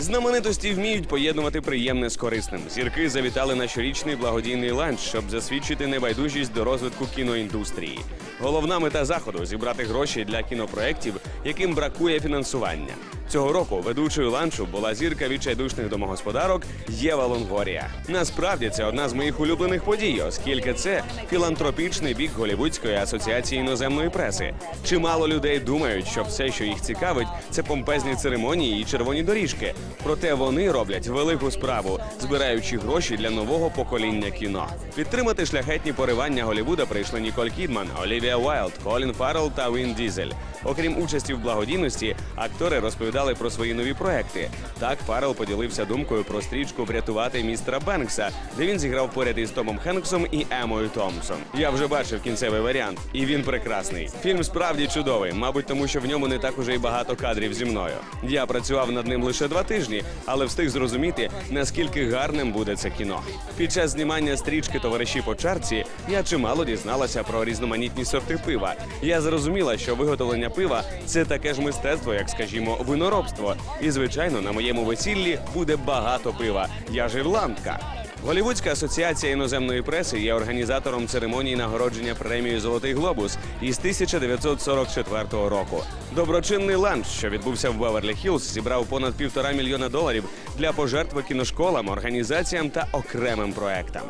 Знаменитості вміють поєднувати приємне з корисним. Зірки завітали на щорічний благодійний ланч, щоб засвідчити небайдужість до розвитку кіноіндустрії. Головна мета заходу зібрати гроші для кінопроєктів, яким бракує фінансування. Цього року ведучою ланчу була зірка відчайдушних домогосподарок Єва Лонгорія. Насправді це одна з моїх улюблених подій, оскільки це філантропічний бік Голівудської асоціації іноземної преси. Чимало людей думають, що все, що їх цікавить, це помпезні церемонії і червоні доріжки. Проте вони роблять велику справу, збираючи гроші для нового покоління кіно. Підтримати шляхетні поривання Голівуда прийшли Ніколь Кідман, Олівія Уайлд, Колін Фаррелл та Він Дізель. Окрім участі в благодійності, актори розповідали про свої нові проекти. Так Фаррелл поділився думкою про стрічку Врятувати містера Бенкса, де він зіграв поряд із Томом Хенксом і Емою Томпсон. Я вже бачив кінцевий варіант, і він прекрасний. Фільм справді чудовий, мабуть, тому що в ньому не так уже й багато кадрів зі мною. Я працював над ним лише два тижні, але встиг зрозуміти, наскільки гарним буде це кіно. Під час знімання стрічки товариші по чарці я чимало дізналася про різноманітні сорти пива. Я зрозуміла, що виготовлення пива це таке ж мистецтво, як, скажімо, виноробство. І звичайно, на моєму весіллі буде багато пива. Я ж ірландка. Голівудська асоціація іноземної преси є організатором церемонії нагородження премією Золотий глобус із 1944 року. Доброчинний ланч, що відбувся в Беверлі Хіллз, зібрав понад півтора мільйона доларів для пожертви кіношколам, організаціям та окремим проектам.